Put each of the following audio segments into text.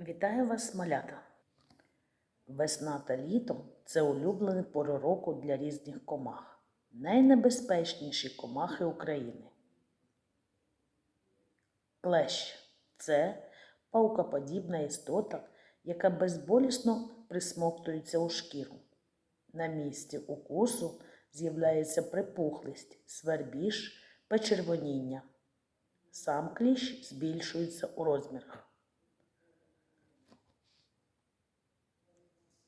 Вітаю вас, малята! Весна та літо це улюблений пори року для різних комах. Найнебезпечніші комахи України. Клещ це паукоподібна істота, яка безболісно присмоктується у шкіру. На місці укусу з'являється припухлість, свербіж, почервоніння. Сам кліщ збільшується у розмірах.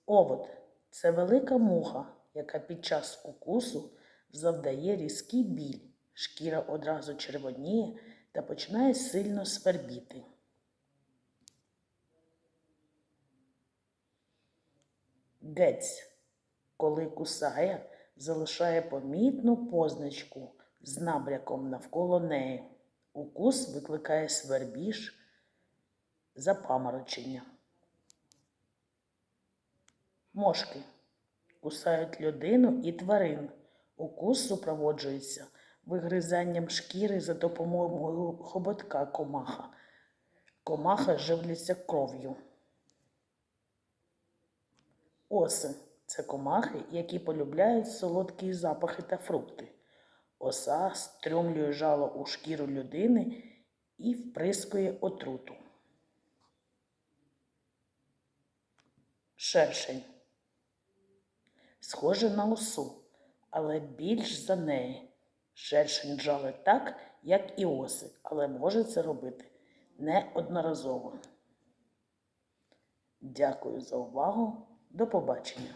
Овод це велика муха, яка під час укусу завдає різкий біль. Шкіра одразу червоніє та починає сильно свербіти. Гець, коли кусає, залишає помітну позначку з набряком навколо неї. Укус викликає свербіж, запаморочення. Мошки кусають людину і тварин. Укус супроводжується вигризанням шкіри за допомогою хоботка комаха. Комаха живляться кров'ю. Оси це комахи, які полюбляють солодкі запахи та фрукти. Оса струмлює жало у шкіру людини і вприскує отруту. Шершень. Схоже на осу, але більш за неї. Шершень джали так, як і оси, але може це робити неодноразово. Дякую за увагу. До побачення.